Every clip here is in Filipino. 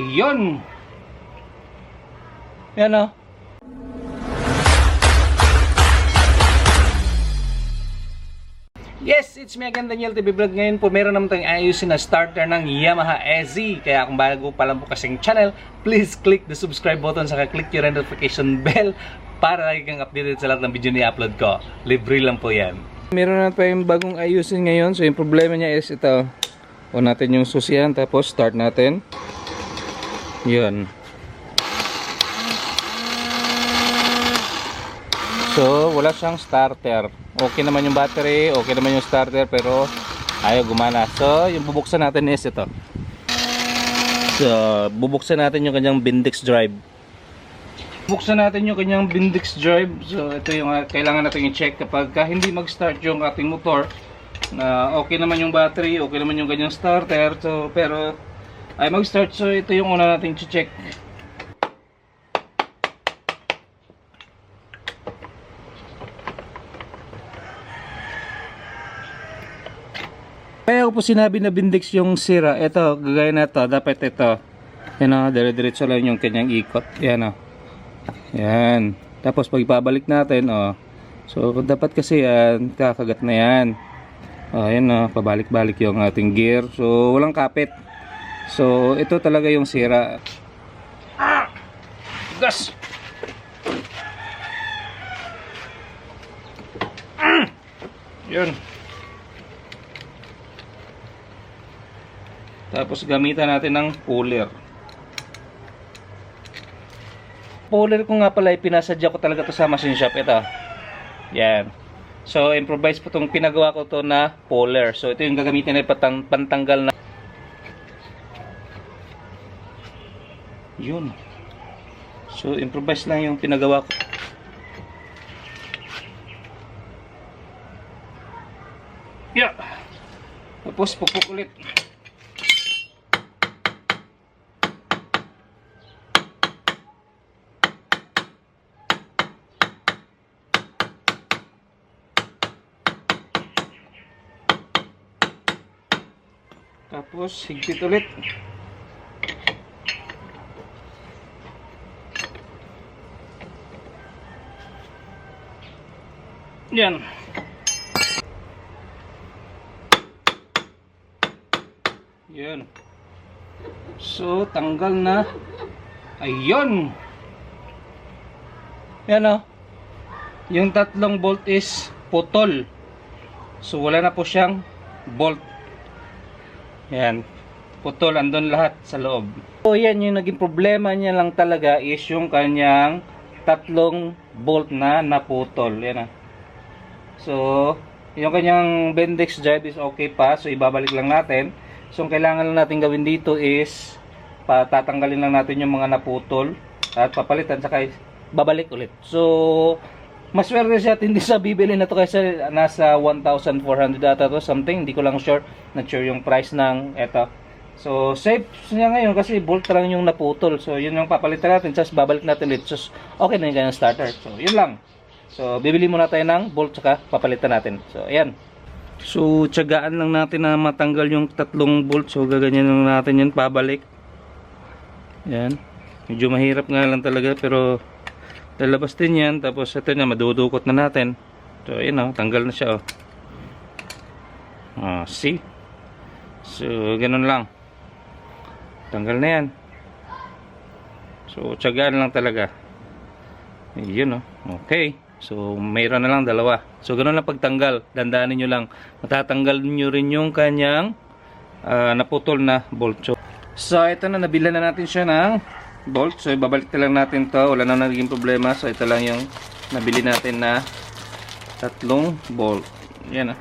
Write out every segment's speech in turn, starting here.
Yun! Yan o. Yes, it's me again, Daniel TV Vlog. Ngayon po, meron naman tayong ayusin na starter ng Yamaha SZ. Kaya kung bago pa lang po kasing channel, please click the subscribe button saka click yung notification bell para lagi kang updated sa lahat ng video na i-upload ko. Libre lang po yan. Meron na tayong bagong ayusin ngayon. So yung problema niya is ito. O natin yung susiyan tapos start natin. Yun. So, wala siyang starter. Okay naman yung battery, okay naman yung starter, pero ayaw gumana. So, yung bubuksan natin is ito. So, bubuksan natin yung kanyang Bindix drive. Buksan natin yung kanyang Bindix drive. So, ito yung uh, kailangan natin i-check kapag ka hindi mag-start yung ating motor. Na okay naman yung battery, okay naman yung kanyang starter. So, pero ay mag-start. So, ito yung una nating i-check. Kaya ko po sinabi na bindix yung sira. Ito, gagaya na to. Dapat ito. Yan o, dire-diretso lang yung kanyang ikot. Yan o. Yan. Tapos pag ibabalik natin, o. So, dapat kasi yan, kakagat na yan. O, yan o, pabalik-balik yung ating gear. So, walang kapit. So, ito talaga yung sira. Ah! Gas! Mm! Yun. Tapos gamitan natin ng puller. Puller ko nga pala, pinasadya ko talaga to sa machine shop. Ito. Yan. So, improvise po itong pinagawa ko to na puller. So, ito yung gagamitin na pantanggal na. Yun. So, improvise lang yung pinagawa ko. Yeah. Tapos, pupuk ulit. Tapos, higpit ulit. Yan. Yan. So, tanggal na. Ayun. Yan o. Yung tatlong bolt is putol. So, wala na po siyang bolt. Yan. Putol, andun lahat sa loob. So, yan yung naging problema niya lang talaga is yung kanyang tatlong bolt na naputol. Yan ah. So, yung kanyang Bendix drive is okay pa. So, ibabalik lang natin. So, ang kailangan lang natin gawin dito is patatanggalin lang natin yung mga naputol at papalitan saka babalik ulit. So, maswerte siya at hindi sa bibili na to kasi nasa 1,400 ata to something. Hindi ko lang sure. Not sure yung price ng eto. So, safe niya ngayon kasi bolt lang yung naputol. So, yun yung papalitan natin. Tapos, babalik natin ulit. So, okay na yung kanyang starter. So, yun lang. So, bibili muna tayo ng bolt saka papalitan natin. So, ayan. So, tiyagaan lang natin na matanggal yung tatlong bolt. So, gaganyan lang natin yun pabalik. Yan. Medyo mahirap nga lang talaga pero lalabas din yan. Tapos, ito na, madudukot na natin. So, ayan o. Tanggal na siya o. Ah, see? So, ganun lang. Tanggal na yan. So, tiyagaan lang talaga. Yun o. Okay. So, mayroon na lang dalawa. So, ganun lang pagtanggal. Dandanin nyo lang. Matatanggal nyo rin yung kanyang ah, naputol na bolt. So, so, ito na. Nabila na natin siya ng bolt. So, ibabalik na lang natin to. Wala na naging problema. So, ito lang yung nabili natin na tatlong bolt. Yan ah.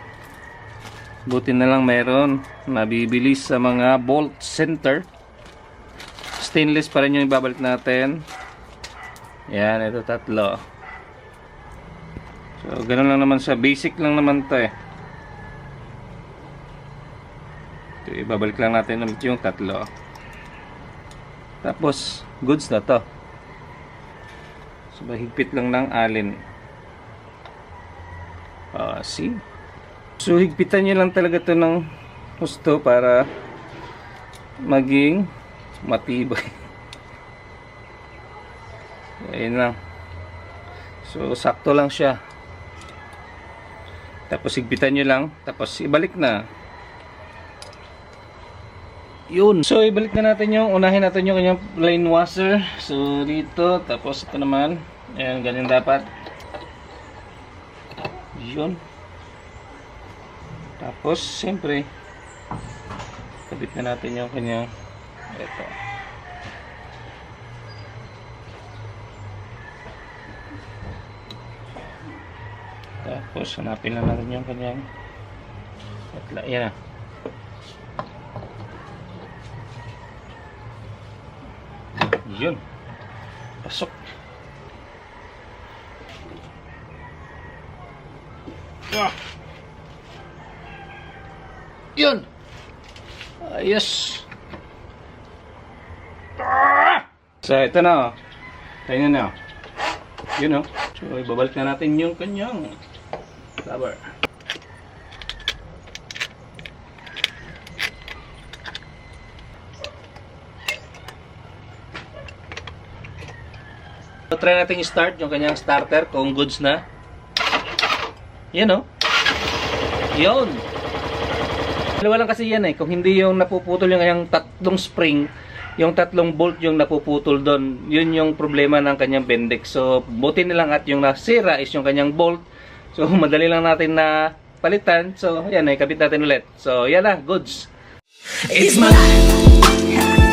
Buti na lang mayroon. Nabibili sa mga bolt center. Stainless pa rin yung ibabalik natin. Yan, ito tatlo. So, ganun lang naman siya. Basic lang naman eh. Ito, ibabalik lang natin ulit yung tatlo. Tapos, goods na to. So, mahigpit lang ng alin. Ah, see? So, higpitan nyo lang talaga to ng gusto para maging matibay. Ayun lang. So, sakto lang siya. Tapos, higpitan nyo lang. Tapos, ibalik na. Yun. So, ibalik na natin yung, unahin natin yung kanyang line washer. So, dito. Tapos, ito naman. Ayan, ganyan dapat. Yun. Tapos, siyempre, kabit na natin yung kanyang, ito. Tapos, hanapin lang natin yung kanyang, atla, yan na. Yun. Pasok. Ah. Yun. Ayos. Ah! So, ito na. oh. Tingnan na. oh. Yun oh. So, ibabalik na natin yung kanyang cover. So, try natin i-start yung kanyang starter kung goods na. Yan oh. Yun. Dalawa lang kasi yan eh. Kung hindi yung napuputol yung kanyang tatlong spring, yung tatlong bolt yung napuputol doon, yun yung problema ng kanyang Bendix. So, buti na lang at yung nasira is yung kanyang bolt. So, madali lang natin na palitan. So, yan eh, kabit natin ulit. So, yan na, goods. It's my life.